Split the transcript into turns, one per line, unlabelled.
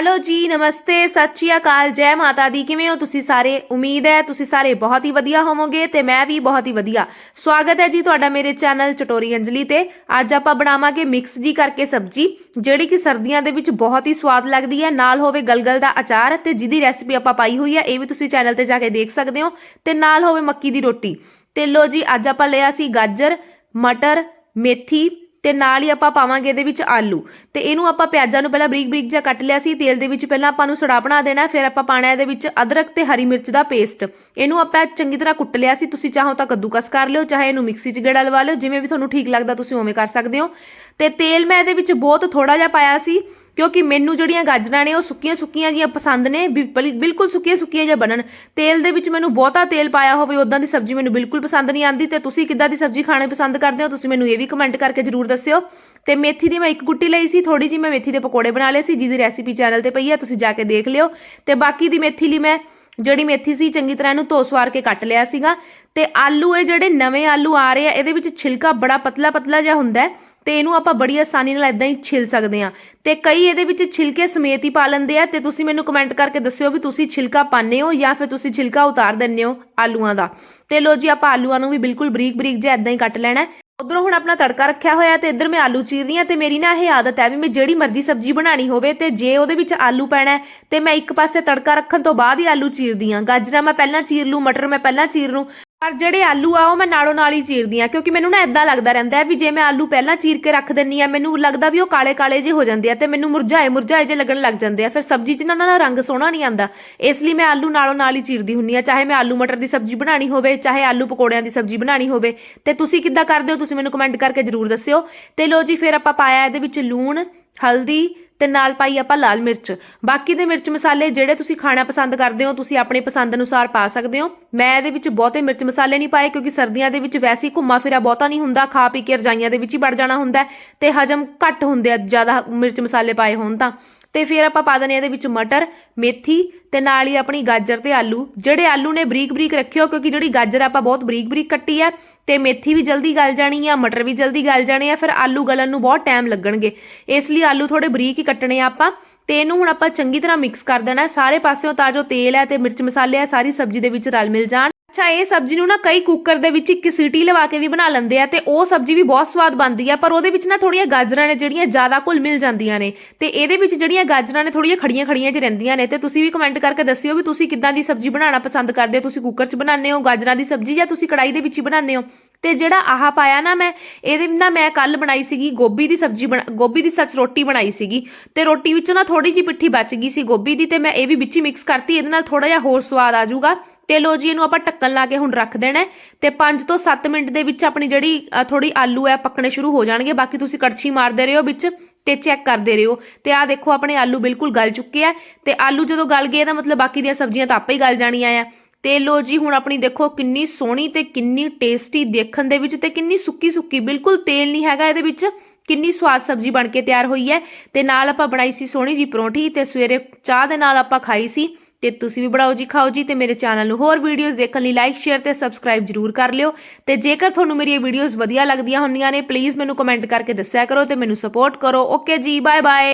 Hello ਜੀ, ਨਮਸਤੇ, ਸਤਿ ਸ਼੍ਰੀ ਅਕਾਲ, ਜੈ ਮਾਤਾ ਦੀ। ਕਿਵੇਂ ਹੋ ਤੁਸੀਂ ਸਾਰੇ? ਉਮੀਦ ਹੈ ਤੁਸੀਂ ਸਾਰੇ ਬਹੁਤ ਹੀ ਵਧੀਆ ਹੋਵੋਗੇ ਤੇ ਮੈਂ ਵੀ ਬਹੁਤ ਹੀ ਵਧੀਆ। ਸਵਾਗਤ ਹੈ ਜੀ ਤੁਹਾਡਾ ਮੇਰੇ ਚੈਨਲ ਚਟੋਰੀ ਅੰਜਲੀ ਤੇ। ਅੱਜ ਆਪਾਂ ਬਣਾਵਾਂਗੇ ਮਿਕਸ ਜੀ ਕਰਕੇ ਸਬਜੀ, ਜਿਹੜੀ ਕਿ ਸਰਦੀਆਂ ਦੇ ਵਿੱਚ ਬਹੁਤ ਹੀ ਸਵਾਦ ਲੱਗਦੀ ਹੈ। ਨਾਲ ਹੋਵੇ ਗਲਗਲ ਦਾ ਅਚਾਰ ਤੇ ਜਿਹਦੀ ਰੈਸਪੀ ਆਪਾਂ ਪਾਈ ਹੋਈ ਹੈ, ਇਹ ਵੀ ਤੁਸੀਂ ਚੈਨਲ ਤੇ ਜਾ ਕੇ ਦੇਖ ਸਕਦੇ ਹੋ। ਤੇ ਨਾਲ ਹੋਵੇ ਮੱਕੀ ਦੀ ਰੋਟੀ। ਤੇ ਲੋ ਜੀ, ਅੱਜ ਆਪਾਂ ਲਿਆ ਸੀ ਗਾਜਰ, ਮਟਰ, ਮੇਥੀ ਤੇ ਨਾਲ ਹੀ ਆਪਾਂ ਪਾਵਾਂਗੇ ਇਹਦੇ ਵਿੱਚ ਆਲੂ। ਤੇ ਇਹਨੂੰ ਆਪਾਂ ਪਿਆਜ਼ਾਂ ਨੂੰ ਪਹਿਲਾਂ ਬਰੀਕ ਬਰੀਕ ਜਿਹਾ ਕੱਟ ਲਿਆ ਸੀ। ਤੇਲ ਦੇ ਵਿੱਚ ਪਹਿਲਾਂ ਆਪਾਂ ਨੂੰ ਸੜਾ ਬਣਾ ਦੇਣਾ, ਫਿਰ ਆਪਾਂ ਪਾਣਾ ਇਹਦੇ ਵਿੱਚ ਅਦਰਕ ਤੇ ਹਰੀ ਮਿਰਚ ਦਾ ਪੇਸਟ। ਇਹਨੂੰ ਆਪਾਂ ਚੰਗੀ ਤਰ੍ਹਾਂ ਕੁੱਟ ਲਿਆ ਸੀ। ਤੁਸੀਂ ਚਾਹੋ ਤਾਂ ਕੱਦੂਕਸ ਕਰ ਲਿਓ, ਚਾਹੇ ਇਹਨੂੰ ਮਿਕਸੀ 'ਚ ਗੇੜਾ ਲਵਾ ਲਿਓ। ਜਿਵੇਂ ਵੀ ਤੁਹਾਨੂੰ ਠੀਕ ਲੱਗਦਾ, ਤੁਸੀਂ ਉਵੇਂ ਕਰ ਸਕਦੇ ਹੋ। ਤੇ ਤੇਲ ਮੈਂ ਇਹਦੇ ਵਿੱਚ ਬਹੁਤ ਥੋੜਾ ਜਿਹਾ ਪਾਇਆ ਸੀ। ਕਿਉਂਕਿ ਮੈਨੂੰ ਜਿਹੜੀਆਂ ਗਾਜਰਾਂ ਨੇ ਉਹ ਸੁੱਕੀਆਂ ਸੁੱਕੀਆਂ ਜੀਆਂ ਪਸੰਦ ਨੇ, ਬਿ- ਬਿਲਕੁਲ ਸੁੱਕੀਆਂ ਸੁੱਕੀਆਂ ਜਿਹਾ ਬਣਨ। ਤੇਲ ਦੇ ਵਿੱਚ ਮੈਨੂੰ ਬਹੁਤਾ ਤੇਲ ਪਾਇਆ ਹੋਵੇ ਉਦਾਂ ਦੀ ਸਬਜ਼ੀ ਮੈਨੂੰ ਬਿਲਕੁਲ ਪਸੰਦ ਨਹੀਂ ਆਂਦੀ ਤੇ ਤੁਸੀਂ ਕਿੱਦਾਂ ਦੀ ਸਬਜ਼ੀ ਖਾਣਾ ਪਸੰਦ ਕਰਦੇ ਹੋ, ਤੁਸੀਂ ਮੈਨੂੰ ਇਹ ਵੀ ਕਮੈਂਟ ਕਰਕੇ ਜਰੂਰ ਦੱਸਿਓ। ਤੇ ਮੇਥੀ ਦੀ ਮੈਂ ਇੱਕ ਗੁੱਟੀ ਲਈ ਸੀ ਥੋੜੀ ਜੀ ਮੈਂ ਮੇਥੀ ਦੇ ਪਕੌੜੇ ਬਣਾ ਲਏ ਸੀ, ਜਿਹਦੀ ਰੈਸਿਪੀ ਚੈਨਲ ਤੇ ਪਈ ਹੈ ਤੁਸੀਂ ਜਾ ਕੇ ਦੇਖ ਲਿਓ। ਤੇ ਬਾਕੀ ਦੀ ਮੇਥੀ ਲਈ ਮੈਂ ਜਿਹੜੀ ਮੇਥੀ ਸੀ ਚੰਗੀ ਤਰ੍ਹਾਂ ਇਹਨੂੰ ਧੋ ਸਵਾਰ ਕੇ ਕੱਟ ਲਿਆ ਸੀਗਾ। ਤੇ ਆਲੂ, ਇਹ ਜਿਹੜੇ ਨਵੇਂ ਆਲੂ ਆ ਰਹੇ ਆ, ਇਹਦੇ ਵਿੱਚ ਛਿਲਕਾ ਬੜਾ ਪਤਲਾ ਪਤਲਾ ਜਿਹਾ ਹੁੰਦਾ ਹੈ ਤੇ ਇਹਨੂੰ ਆਪਾਂ ਬੜੀ ਆਸਾਨੀ ਨਾਲ ਇਦਾਂ ਹੀ ਛਿਲ ਸਕਦੇ ਆ ਤੇ ਕਈ ਇਹਦੇ ਵਿੱਚ ਛਿਲਕੇ ਸਮੇਤ ਹੀ ਪਾ ਲੈਂਦੇ ਆ ਤੇ ਤੁਸੀਂ ਮੈਨੂੰ ਕਮੈਂਟ ਕਰਕੇ ਦੱਸਿਓ ਵੀ ਤੁਸੀਂ ਛਿਲਕਾ ਪਾਉਂਦੇ ਹੋ ਜਾਂ ਫਿਰ ਤੁਸੀਂ ਛਿਲਕਾ ਉਤਾਰ ਦਿੰਦੇ ਹੋ ਆਲੂਆਂ ਦਾ। ਤੇ ਲੋ ਜੀ, ਆਪਾਂ ਆਲੂਆਂ ਨੂੰ ਵੀ ਬਿਲਕੁਲ ਬਰੀਕ ਬਰੀਕ ਜਿਹਾ ਇਦਾਂ ਹੀ ਕੱਟ ਲੈਣਾ ਉਧਰੋਂ ਹੁਣ ਆਪਣਾ ਤੜਕਾ ਰੱਖਿਆ ਹੋਇਆ ਤੇ ਇੱਧਰ ਮੈਂ ਆਲੂ ਚੀਰ ਰਹੀ ਹਾਂ ਤੇ ਮੇਰੀ ਨਾ ਇਹ ਆਦਤ ਹੈ ਵੀ ਮੈਂ ਜਿਹੜੀ ਮਰਜ਼ੀ ਸਬਜ਼ੀ ਬਣਾਣੀ ਹੋਵੇ ਤੇ ਜੇ ਉਹਦੇ ਵਿੱਚ ਆਲੂ ਪੈਣਾ ਤੇ ਮੈਂ ਇੱਕ ਪਾਸੇ ਤੜਕਾ ਰੱਖਣ ਤੋਂ ਬਾਅਦ ਹੀ ਆਲੂ ਚੀਰਦੀ ਹਾਂ। ਗਾਜਰਾਂ ਮੈਂ ਪਹਿਲਾਂ ਚੀਰ ਲੂੰ, ਮਟਰ ਮੈਂ ਪਹਿਲਾਂ ਚੀਰ ਲੂੰ। ਪਰ ਜਿਹੜੇ ਆਲੂ ਆ, ਉਹ ਮੈਂ ਨਾਲੋਂ ਨਾਲ ਹੀ ਚੀਰਦੀ ਆ ਕਿਉਂਕਿ ਮੈਨੂੰ ਨਾ ਇਦਾਂ ਲੱਗਦਾ ਰਹਿੰਦਾ ਹੈ ਵੀ ਜੇ ਮੈਂ ਆਲੂ ਪਹਿਲਾਂ ਚੀਰ ਕੇ ਰੱਖ ਦਿੰਨੀ ਆ ਮੈਨੂੰ ਲੱਗਦਾ ਵੀ ਉਹ ਕਾਲੇ ਕਾਲੇ ਜਿਹੇ ਹੋ ਜਾਂਦੇ ਆ ਤੇ ਮੈਨੂੰ ਮੁਰਝਾਏ ਮੁਰਝਾਏ ਜਿਹੇ ਲੱਗਣ ਲੱਗ ਜਾਂਦੇ ਆ। ਫਿਰ ਸਬਜ਼ੀ 'ਚ ਨਾ ਉਹਨਾਂ ਦਾ ਰੰਗ ਸੋਹਣਾ ਨਹੀਂ ਆਂਦਾ ਇਸ ਲਈ ਮੈਂ ਆਲੂ ਨਾਲੋਂ ਨਾਲ ਹੀ ਚੀਰਦੀ ਹੁੰਨੀ ਆ ਚਾਹੇ ਮੈਂ ਆਲੂ ਮਟਰ ਦੀ ਸਬਜ਼ੀ ਬਣਾਣੀ ਹੋਵੇ, ਚਾਹੇ ਆਲੂ ਪਕੌੜਿਆਂ ਦੀ ਸਬਜ਼ੀ ਬਣਾਣੀ ਹੋਵੇ। ਤੇ ਤੁਸੀਂ ਕਿੱਦਾਂ ਕਰਦੇ ਹੋ? ਤੁਸੀਂ ਮੈਨੂੰ ਕਮੈਂਟ ਕਰਕੇ ਜਰੂਰ ਦੱਸਿਓ। ਤੇ ਲੋ ਜੀ, ਫਿਰ ਆਪਾਂ ਪਾਇਆ ਇਹਦੇ ਵਿੱਚ ਲੂਣ, ਹਲਦੀ ਤੇ ਨਾਲ ਪਾਈ ਆਪਾਂ ਲਾਲ ਮਿਰਚ। ਬਾਕੀ ਦੇ ਮਿਰਚ ਮਸਾਲੇ ਜਿਹੜੇ ਤੁਸੀਂ ਖਾਣਾ ਪਸੰਦ ਕਰਦੇ ਹੋ, ਤੁਸੀਂ ਆਪਣੇ ਪਸੰਦ ਅਨੁਸਾਰ ਪਾ ਸਕਦੇ ਹੋ। ਮੈਂ ਇਹਦੇ ਵਿੱਚ ਬਹੁਤੇ ਮਿਰਚ ਮਸਾਲੇ ਨਹੀਂ ਪਾਏ, ਕਿਉਂਕਿ ਸਰਦੀਆਂ ਦੇ ਵਿੱਚ ਵੈਸੇ ਹੀ ਘੁੰਮਾ ਫਿਰਾ ਬਹੁਤਾ ਨਹੀਂ ਹੁੰਦਾ, ਖਾ ਪੀ ਕੇ ਰਜਾਈਆਂ ਦੇ ਵਿੱਚ ਹੀ ਵੜ ਜਾਣਾ ਹੁੰਦਾ ਹੈ ਤੇ ਹਜਮ ਘੱਟ ਹੁੰਦੇ ਆ, ਜ਼ਿਆਦਾ ਮਿਰਚ ਮਸਾਲੇ ਪਾਏ ਹੋਣ ਤਾਂ। ਤੇ ਫਿਰ ਆਪਾਂ ਪਾ ਦਨੇ ਇਹਦੇ ਵਿੱਚ ਮਟਰ, ਮੇਥੀ ਤੇ ਨਾਲ ਹੀ ਆਪਣੀ ਗਾਜਰ ਤੇ ਆਲੂ। ਜਿਹੜੇ ਆਲੂ ਨੇ ਬਰੀਕ ਬਰੀਕ ਰੱਖਿਓ ਕਿਉਂਕਿ ਜਿਹੜੀ ਗਾਜਰ ਆਪਾਂ ਬਹੁਤ ਬਰੀਕ ਬਰੀਕ ਕੱਟੀ ਆ, ਤੇ ਮੇਥੀ ਵੀ ਜਲਦੀ ਗਲ ਜਾਣੀ ਆ, ਮਟਰ ਵੀ ਜਲਦੀ ਗਲ ਜਾਣੇ ਆ, ਫਿਰ ਆਲੂ ਗਲਣ ਨੂੰ ਬਹੁਤ ਟਾਈਮ ਲੱਗਣਗੇ। ਇਸ ਲਈ ਆਲੂ ਥੋੜੇ ਬਰੀਕ ਹੀ ਕੱਟਣੇ ਆ ਆਪਾਂ, ਤੇ ਇਹਨੂੰ ਹੁਣ ਆਪਾਂ ਚੰਗੀ ਤਰ੍ਹਾਂ ਮਿਕਸ ਕਰ ਦੇਣਾ। ਸਾਰੇ ਪਾਸਿਓਂ ਤਾਂ ਜੋ ਤੇਲ ਹੈ ਤੇ ਮਿਰਚ ਮਸਾਲੇ ਆ ਸਾਰੀ ਸਬਜ਼ੀ ਦੇ ਵਿੱਚ ਰਲ ਮਿਲ ਜਾਣ। ਅੱਛਾ, ਇਹ ਸਬਜ਼ੀ ਨੂੰ ਨਾ ਕਈ ਕੁੱਕਰ ਦੇ ਵਿੱਚ ਇੱਕ ਸੀਟੀ ਲਵਾ ਕੇ ਵੀ ਬਣਾ ਲੈਂਦੇ ਆ ਤੇ ਉਹ ਸਬਜ਼ੀ ਵੀ ਬਹੁਤ ਸਵਾਦ ਬਣਦੀ ਆ, ਪਰ ਉਹਦੇ ਵਿੱਚ ਨਾ ਥੋੜੀਆਂ ਗਾਜਰਾਂ ਨੇ ਜਿਹੜੀਆਂ ਜ਼ਿਆਦਾ ਘੁਲ ਮਿਲ ਜਾਂਦੀਆਂ ਨੇ ਤੇ ਇਹਦੇ ਵਿੱਚ ਜਿਹੜੀਆਂ ਗਾਜਰਾਂ ਨੇ ਥੋੜੀਆਂ ਖੜੀਆਂ ਖੜੀਆਂ ਜਿਹੀ ਰਹਿੰਦੀਆਂ ਨੇ ਤੇ ਤੁਸੀਂ ਵੀ ਕਮੈਂਟ ਕਰਕੇ ਦੱਸਿਓ ਵੀ ਤੁਸੀਂ ਕਿੱਦਾਂ ਦੀ ਸਬਜ਼ੀ ਬਣਾਉਣਾ ਪਸੰਦ ਕਰਦੇ ਹੋ? ਤੁਸੀਂ ਕੁੱਕਰ 'ਚ ਬਣਾਉਂਦੇ ਹੋ ਗਾਜਰਾਂ ਦੀ ਸਬਜ਼ੀ ਜਾਂ ਤੁਸੀਂ ਕੜਾਈ ਦੇ ਵਿੱਚ ਹੀ ਬਣਾਉਂਦੇ ਹੋ? ਤੇ ਜਿਹੜਾ ਆਹ ਪਾਇਆ ਨਾ ਮੈਂ, ਇਹਦੇ ਨਾ ਮੈਂ ਕੱਲ ਬਣਾਈ ਸੀਗੀ ਗੋਭੀ ਦੀ ਸਬਜ਼ੀ ਬਣਾ- ਗੋਭੀ ਦੀ ਸੱਚ ਰੋਟੀ ਬਣਾਈ ਸੀਗੀ ਤੇ ਰੋਟੀ ਵਿੱਚੋਂ ਨਾ ਥੋੜੀ ਜਿਹੀ ਪਿੱਠੀ ਬਚ ਗਈ ਸੀ ਗੋਭੀ ਦੀ ਤੇ ਮੈਂ ਇਹ ਵੀ ਵਿੱਚ ਹੀ ਮਿਕਸ ਕਰਤੀ, ਇਹਦੇ ਨਾਲ ਥੋੜਾ ਜਿਹਾ ਹੋਰ ਸਵਾਦ ਆ ਜਾਊਗਾ। ਤੇ ਲੋ ਜੀ ਇਹਨੂੰ ਆਪਾਂ ਢੱਕਣ ਲਾ ਕੇ ਹੁਣ ਰੱਖ ਦੇਣਾ ਹੈ ਤੇ 5 ਤੋਂ 7 ਮਿੰਟ ਦੇ ਵਿੱਚ ਆਪਣੀ ਜਿਹੜੀ ਅ, ਥੋੜੀ ਆਲੂ ਹੈ ਪੱਕਣੇ ਸ਼ੁਰੂ ਹੋ ਜਾਣਗੇ। ਬਾਕੀ ਤੁਸੀਂ ਕੜਛੀ ਮਾਰਦੇ ਰਹੋ ਵਿੱਚ ਤੇ ਚੈੱਕ ਕਰਦੇ ਰਹੋ। ਤੇ ਆਹ ਦੇਖੋ ਆਪਣੇ ਆਲੂ ਬਿਲਕੁਲ ਗਲ ਚੁੱਕੇ ਆ ਤੇ ਆਲੂ ਜਦੋਂ ਗਲ ਗਏ ਤਾਂ ਮਤਲਬ ਬਾਕੀ ਦੀਆਂ ਸਬਜ਼ੀਆਂ ਤਾਂ ਆਪੇ ਹੀ ਗਲ ਜਾਣੀਆਂ ਆ। ਤੇ ਲੋ ਜੀ ਹੁਣ ਆਪਣੀ ਦੇਖੋ ਕਿੰਨੀ ਸੋਹਣੀ ਤੇ ਕਿੰਨੀ ਟੇਸਟੀ ਦੇਖਣ ਦੇ ਵਿੱਚ ਤੇ ਕਿੰਨੀ ਸੁੱਕੀ ਸੁੱਕੀ ਬਿਲਕੁਲ ਤੇਲ ਨਹੀਂ ਹੈਗਾ ਇਹਦੇ ਵਿੱਚ ਕਿੰਨੀ ਸਵਾਦ ਸਬਜ਼ੀ ਬਣ ਕੇ ਤਿਆਰ ਹੋਈ ਹੈ। ਤੇ ਨਾਲ ਆਪਾਂ ਬਣਾਈ ਸੀ ਸੋਹਣੀ ਜੀ ਪਰੌਂਠੀ ਤੇ ਸਵੇਰੇ ਚਾਹ ਦੇ ਨਾਲ ਆਪਾਂ ਖਾਈ ਸੀ ਤੇ ਤੁਸੀਂ ਵੀ ਬਣਾਓ ਜੀ, ਖਾਓ ਜੀ ਤੇ ਮੇਰੇ ਚੈਨਲ ਨੂੰ ਹੋਰ ਵੀਡੀਓਜ਼ ਦੇਖਣ ਲਈ ਲਾਈਕ ਸ਼ੇਅਰ ਤੇ ਸਬਸਕ੍ਰਾਈਬ ਜਰੂਰ ਕਰ ਲਿਓ। ਤੇ ਜੇਕਰ ਤੁਹਾਨੂੰ ਮੇਰੀ ਇਹ ਵੀਡੀਓਜ਼ ਵਧੀਆ ਲੱਗਦੀਆਂ ਹੁੰਦੀਆਂ ਨੇ ਪਲੀਜ਼ ਮੈਨੂੰ ਕਮੈਂਟ ਕਰਕੇ ਦੱਸਿਆ ਕਰੋ ਤੇ ਮੈਨੂੰ ਸਪੋਰਟ ਕਰੋ। ਓਕੇ ਜੀ ਬਾਏ ਬਾਏ